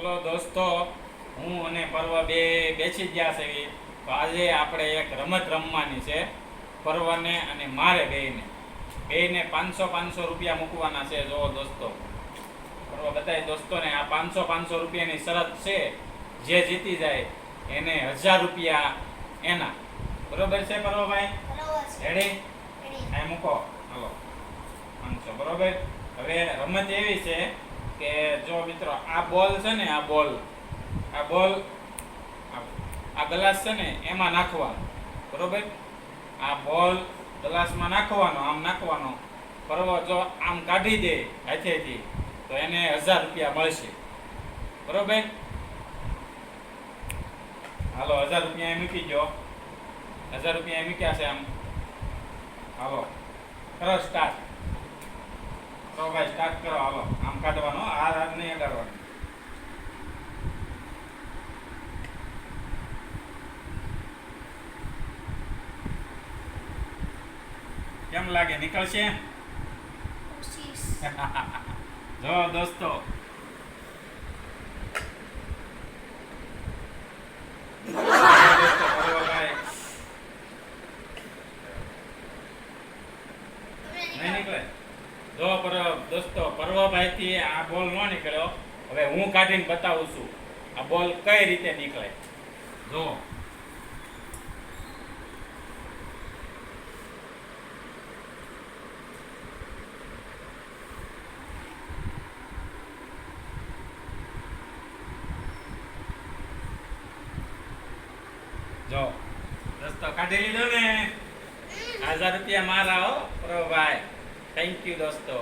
Hello દોસ્તો હું અને પર્વ બે બેસી ગયા છે. તો આજે આપણે એક રમત રમવાની છે પર્વને અને મારે બેને બેને પાંચસો પાંચસો રૂપિયા મૂકવાના છે. જો દોસ્તો. પર્વ બધાય દોસ્તોને આ પાંચસો પાંચસો રૂપિયાની શરત છે જે જીતી જાય એને હજાર રૂપિયા એના. બરોબર છે પર્વભાઈ રેડી. અહીં મૂકો. હલો. પાંચસો બરોબર. હવે રમત એવી છે કે જો મિત્રો, આ બોલ છે ને, આ બોલ. આ બોલ, આ- ગ્લાસ છે ને, એમાં નાખવાનો. બરોબર? આ બોલ ગ્લાસમાં નાખવાનો, આમ નાખવાનો. બરોબર? જો આમ કાઢી દે હાથેથી, તો એને હજાર રૂપિયા મળશે. બરોબર? હાલો, હજાર રૂપિયા અહીં મૂકી જો હજાર રૂપિયા અહીં મૂક્યા છે આમ. હાલો, કરો સ્ટાર્ટ તો ભાઈ સ્ટાર્ટ કરો, હાલો. કાઢવાનો આ હાથ નહીં અડાડવાનો કેમ લાગે? નીકળશે. જો દોસ્તો. નહીં નીકળો. જો પર દોસ્તો પર્વભાઈથી આ બોલ ન નીકળ્યો. હવે હું કાઢીને બતાવું છું આ બોલ કઈ રીતે નીકળે. જો. જો. દોસ્તો કાઢી લીધો ને? હજાર રૂપિયા મારા હો પ્રભુભાઈ થેન્ક યુ દોસ્તો.